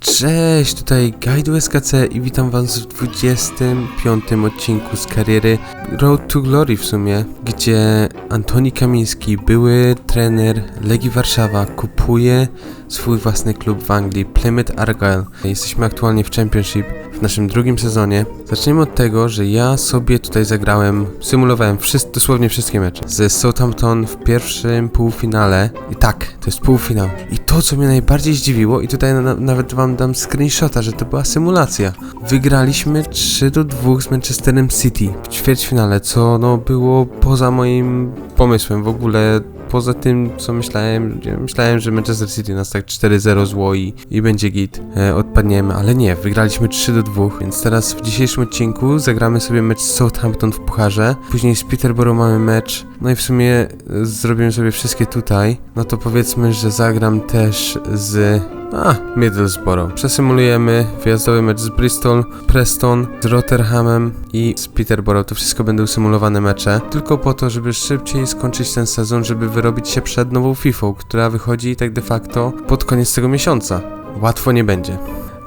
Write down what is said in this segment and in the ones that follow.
Cześć, tutaj Guide SKC i witam was w 25 odcinku z kariery Road to Glory w sumie, gdzie Antoni Kamiński, były trener Legii Warszawa, kupuje swój własny klub w Anglii, Plymouth Argyle. Jesteśmy aktualnie w Championship w naszym drugim sezonie. Zaczniemy od tego, że ja sobie tutaj zagrałem, symulowałem wszys- dosłownie wszystkie mecze ze Southampton w pierwszym półfinale. I tak, to jest półfinał. I to, co mnie najbardziej zdziwiło, i tutaj na- nawet wam dam screenshota, że to była symulacja. Wygraliśmy 3 do 2 z Manchesterem City w ćwierćfinale, co no było poza moim pomysłem w ogóle. Poza tym, co myślałem, ja myślałem, że Manchester City nas tak 4-0 zło i, i będzie git, e, odpadniemy, ale nie, wygraliśmy 3 do 2, więc teraz w dzisiejszym odcinku zagramy sobie mecz z Southampton w Pucharze, później z Peterborough mamy mecz, no i w sumie e, zrobimy sobie wszystkie tutaj, no to powiedzmy, że zagram też z a, Middlesbrough. Przesymulujemy wyjazdowy mecz z Bristol, Preston, z Rotherhamem i z Peterborough. To wszystko będą symulowane mecze. Tylko po to, żeby szybciej skończyć ten sezon, żeby wyrobić się przed nową FIFA, która wychodzi tak de facto pod koniec tego miesiąca. Łatwo nie będzie.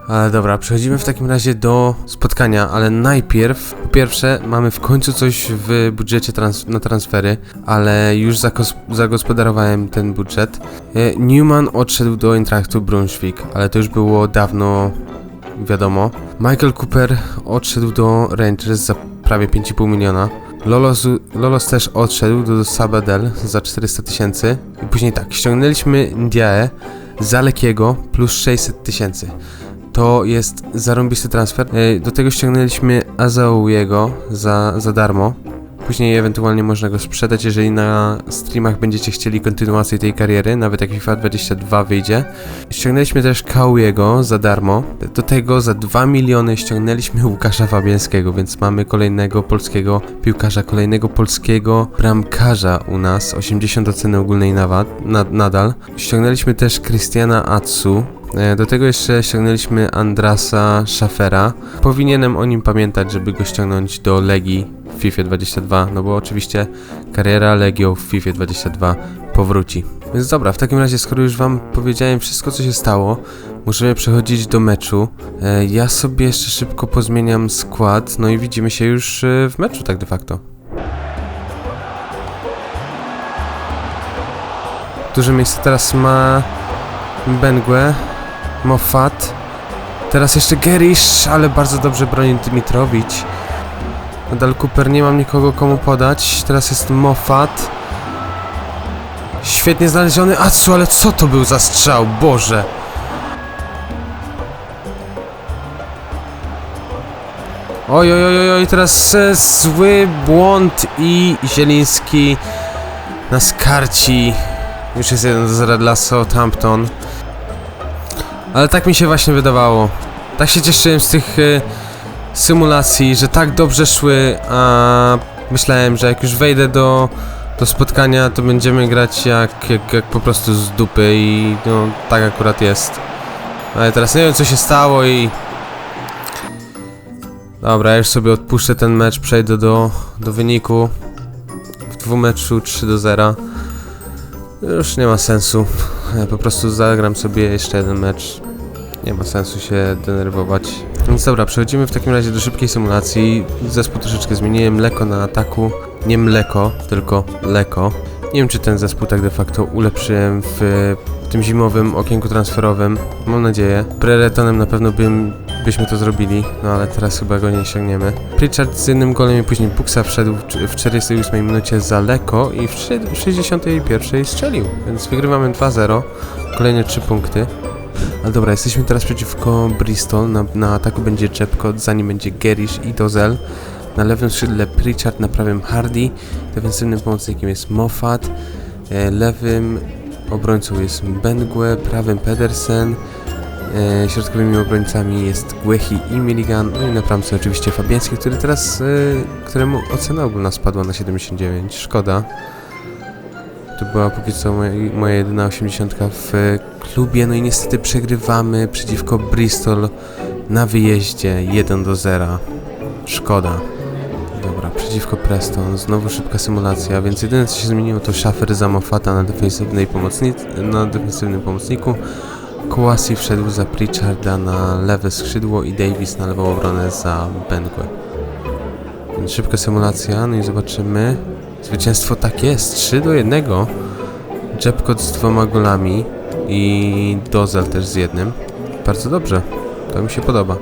Ale dobra, przechodzimy w takim razie do spotkania, ale najpierw, po pierwsze, mamy w końcu coś w budżecie trans na transfery, ale już zagospodarowałem ten budżet. E, Newman odszedł do Eintrachtu Brunswick, ale to już było dawno wiadomo. Michael Cooper odszedł do Rangers za prawie 5,5 miliona. Lolos, Lolos też odszedł do Sabadell za 400 tysięcy. I później tak, ściągnęliśmy Ndiae za Lekiego plus 600 tysięcy. To jest zarąbisty transfer. E, Do tego ściągnęliśmy Azaouiego za, za darmo. Później ewentualnie można go sprzedać, jeżeli na streamach będziecie chcieli kontynuację tej kariery, nawet jak FIFA 22 wyjdzie. Ściągnęliśmy też Kauiego za darmo. Do tego za 2 miliony ściągnęliśmy Łukasza Fabiańskiego, więc mamy kolejnego polskiego piłkarza, kolejnego polskiego bramkarza u nas. 80 oceny ogólnej na, nadal. Ściągnęliśmy też Christiana Atsu. E, Do tego jeszcze ściągnęliśmy Andrasa Schafera. Powinienem o nim pamiętać, żeby go ściągnąć do Legii w FIFA 22, no bo oczywiście kariera Legio w FIFA 22 powróci. Więc dobra, w takim razie, skoro już wam powiedziałem wszystko, co się stało, możemy przechodzić do meczu. E, Ja sobie jeszcze szybko pozmieniam skład, no i widzimy się już e, w meczu tak de facto. Duże miejsce teraz ma Bengue, Moffat, teraz jeszcze Gerish, ale bardzo dobrze broni Dimitrowicz. Nadal Cooper, nie mam nikogo komu podać. Teraz jest Moffat. Świetnie znaleziony Atsu, ale co to był za strzał? Boże! Oj, oj, oj, oj, teraz e, zły błąd i Zieliński nas karci. Już jest 1 do 0 dla Southampton. Ale tak mi się właśnie wydawało. Tak się cieszyłem z tych e, symulacji, że tak dobrze szły, a myślałem, że jak już wejdę do, do spotkania, to będziemy grać jak, jak, jak po prostu z dupy i no tak akurat jest. Ale teraz nie wiem co się stało i... Dobra, ja już sobie odpuszczę ten mecz, przejdę do, do wyniku. W dwumeczu 3 do 0. Już nie ma sensu. Ja po prostu zagram sobie jeszcze jeden mecz. Nie ma sensu się denerwować. Więc dobra, przechodzimy w takim razie do szybkiej symulacji. Zespół troszeczkę zmieniłem. Mleko na ataku. Nie mleko, tylko leko. Nie wiem, czy ten zespół tak de facto ulepszyłem w tym zimowym okienku transferowym. Mam nadzieję. Preretonem na pewno bym, byśmy to zrobili, no ale teraz chyba go nie sięgniemy. Pritchard z jednym golem i później Buksa wszedł w- w 48 minucie za Leko i w 61 strzelił, więc wygrywamy 2-0. Kolejne 3 punkty. Ale dobra, jesteśmy teraz przeciwko Bristol. Na, na ataku będzie Czepkot, za nim będzie Gerish i Dozel. Na lewym skrzydle Pritchard, na prawym Hardy. Defensywnym pomocnikiem jest Moffat. E, lewym obrońcą jest Bengue, prawym Pedersen. E, środkowymi obrońcami jest Guechi i Milligan. No i na bramce oczywiście Fabiański, który teraz, e, któremu ocena ogólna spadła na 79. Szkoda. To była póki co moja, moja jedyna 80 w klubie. No i niestety przegrywamy przeciwko Bristol na wyjeździe 1 do 0. Szkoda. Dobra, przeciwko Preston. Znowu szybka symulacja, więc jedyne co się zmieniło to szafer za Moffata na defensywnej na defensywnym pomocniku. Kouassi wszedł za Pritcharda na lewe skrzydło i Davis na lewą obronę za. Więc szybka symulacja, no i zobaczymy. Zwycięstwo tak jest, 3 do 1. Jepkot z dwoma golami i Dozel też z jednym. Bardzo dobrze, to mi się podoba.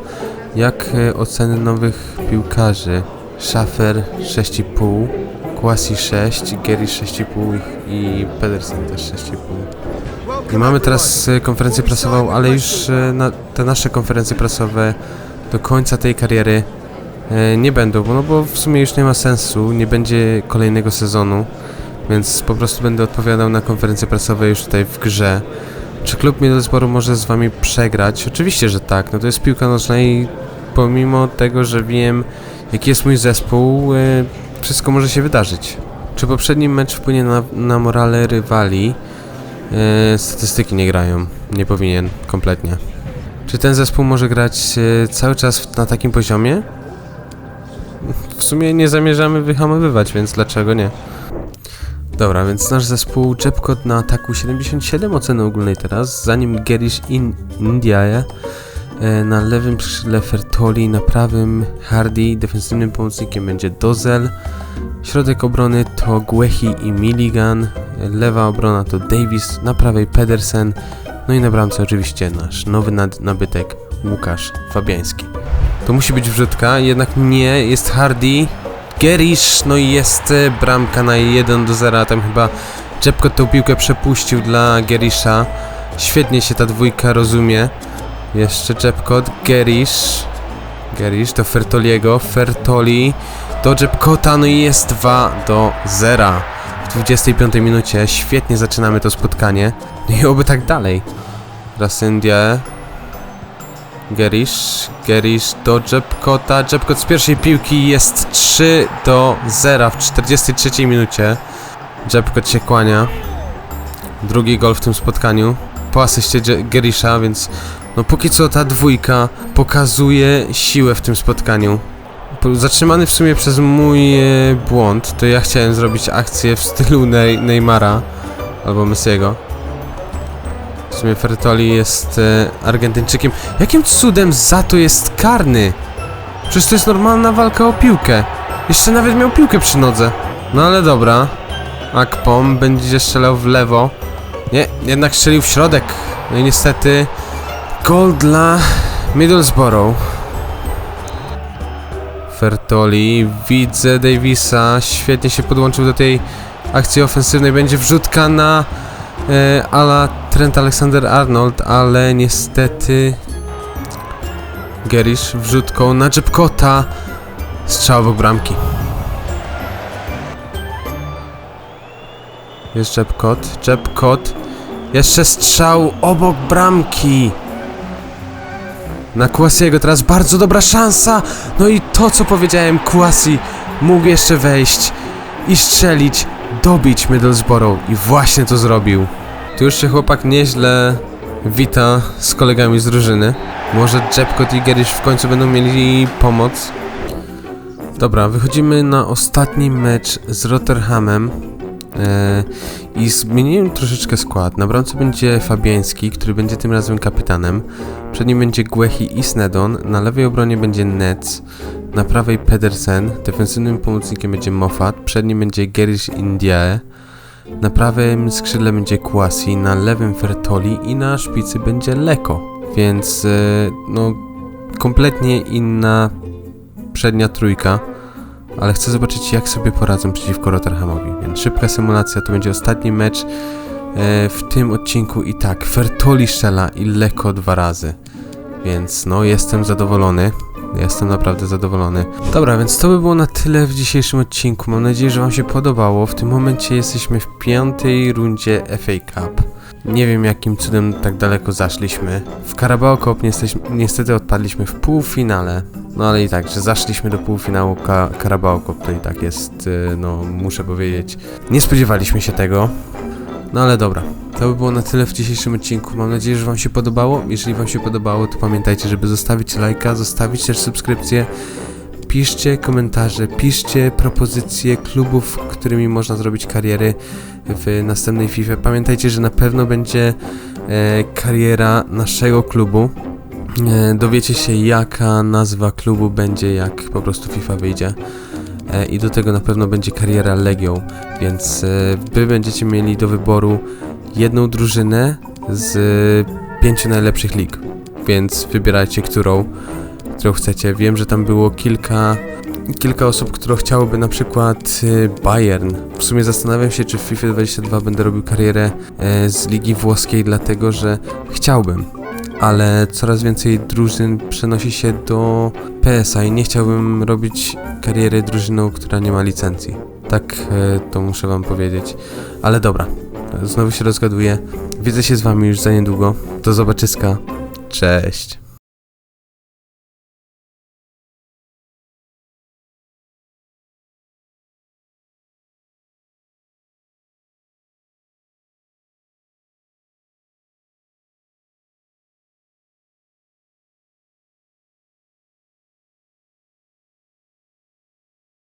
Jak e, oceny nowych piłkarzy? Schaffer 6,5, Kwasi 6, Gary 6,5 i Pedersen też 6,5. I mamy teraz e, konferencję prasową, ale już e, na, te nasze konferencje prasowe do końca tej kariery nie będą, no bo w sumie już nie ma sensu, nie będzie kolejnego sezonu, więc po prostu będę odpowiadał na konferencje prasowe już tutaj w grze. Czy klub Middlesbrough może z wami przegrać? Oczywiście, że tak. No to jest piłka nożna i pomimo tego, że wiem jaki jest mój zespół, e, wszystko może się wydarzyć. Czy poprzedni mecz wpłynie na, na morale rywali? E, statystyki nie grają. Nie powinien, kompletnie. Czy ten zespół może grać e, cały czas na takim poziomie? W sumie nie zamierzamy wyhamowywać, więc dlaczego nie? Dobra, więc nasz zespół Jepkot na ataku 77 oceny ogólnej teraz, zanim Gerish in Indiae na lewym skrzydle Fertoli, na prawym Hardy, defensywnym pomocnikiem będzie Dozel, środek obrony to Guehi i Milligan, lewa obrona to Davis, na prawej Pedersen, no i na bramce oczywiście nasz nowy nabytek Łukasz Fabiański. To musi być wrzutka, jednak nie, jest Hardy, Gerish, no i jest e, bramka na 1 do 0, tam chyba Jepkot tą piłkę przepuścił dla Gerisha. Świetnie się ta dwójka rozumie. Jeszcze Jepkot, Gerish, Gerish do Fertoliego, Fertoli do Jepkota, no i jest 2 do 0 w 25 minucie. Świetnie zaczynamy to spotkanie. No i oby tak dalej. Rasendia, Gerish, Gerish do Jepkota, Jepkot z pierwszej piłki jest 3 do 0 w 43 minucie. Jepkot się kłania. Drugi gol w tym spotkaniu. Po asyście Gerisha, więc no póki co ta dwójka pokazuje siłę w tym spotkaniu. Po- Zatrzymany w sumie przez mój e, błąd, to ja chciałem zrobić akcję w stylu Ney- Neymara albo Messiego. Sumie Fertoli jest e, Argentyńczykiem. Jakim cudem za to jest karny? Przecież to jest normalna walka o piłkę. Jeszcze nawet miał piłkę przy nodze. No ale dobra. Akpom będzie strzelał w lewo. Nie, jednak strzelił w środek. No i niestety gol dla Middlesbrough. Fertoli, widzę Davisa, świetnie się podłączył do tej akcji ofensywnej. Będzie wrzutka na ala Trent Alexander-Arnold, ale niestety Gerish wrzutką na Jepkota. Strzał obok bramki. Jest Jepkot, Jepkot. Jeszcze strzał obok bramki. Na Kłasiego teraz bardzo dobra szansa. No i to co powiedziałem, Kłasi mógł jeszcze wejść i strzelić, dobić Middlesbrough i właśnie to zrobił. Tu już się chłopak nieźle wita z kolegami z drużyny. Może Jepkot i Gerish w końcu będą mieli pomoc. Dobra, wychodzimy na ostatni mecz z Rotherhamem. E, I zmieniłem troszeczkę skład. Na bramce będzie Fabiański, który będzie tym razem kapitanem. Przed nim będzie Guehi i Snedon. Na lewej obronie będzie Nets. Na prawej Pedersen. Defensywnym pomocnikiem będzie Moffat. Przed nim będzie Gerish Indiae. Na prawym skrzydle będzie Kwasi, na lewym Fertoli i na szpicy będzie Leko. Więc e, no kompletnie inna przednia trójka. Ale chcę zobaczyć jak sobie poradzą przeciwko Rotherhamowi. Więc szybka symulacja, to będzie ostatni mecz e, w tym odcinku i tak, Fertoli strzela i Leko dwa razy. Więc no jestem zadowolony. Jestem naprawdę zadowolony. Dobra, więc to by było na tyle w dzisiejszym odcinku. Mam nadzieję, że Wam się podobało. W tym momencie jesteśmy w piątej rundzie FA Cup. Nie wiem jakim cudem tak daleko zaszliśmy. W Carabao Cup niestety odpadliśmy w półfinale. No ale i tak, że zaszliśmy do półfinału Ka Carabao Cup to i tak jest, y, no muszę powiedzieć, nie spodziewaliśmy się tego. No ale dobra, to by było na tyle w dzisiejszym odcinku. Mam nadzieję, że Wam się podobało. Jeżeli Wam się podobało, to pamiętajcie, żeby zostawić lajka, zostawić też subskrypcję. Piszcie komentarze, piszcie propozycje klubów, którymi można zrobić kariery w następnej FIFA. Pamiętajcie, że na pewno będzie e, kariera naszego klubu. E, dowiecie się jaka nazwa klubu będzie jak po prostu FIFA wyjdzie. E, I do tego na pewno będzie kariera Legią, więc e, wy będziecie mieli do wyboru jedną drużynę z pięciu najlepszych lig. Więc wybierajcie, którą, którą chcecie. Wiem, że tam było kilka, kilka osób, które chciałyby na przykład Bayern. W sumie zastanawiam się, czy w FIFA 22 będę robił karierę e, z ligi włoskiej, dlatego że chciałbym. Ale coraz więcej drużyn przenosi się do PSA i nie chciałbym robić kariery drużyną, która nie ma licencji. Tak e, to muszę wam powiedzieć. Ale dobra, znowu się rozgaduję. Widzę się z wami już za niedługo. Do zobaczyska. Cześć.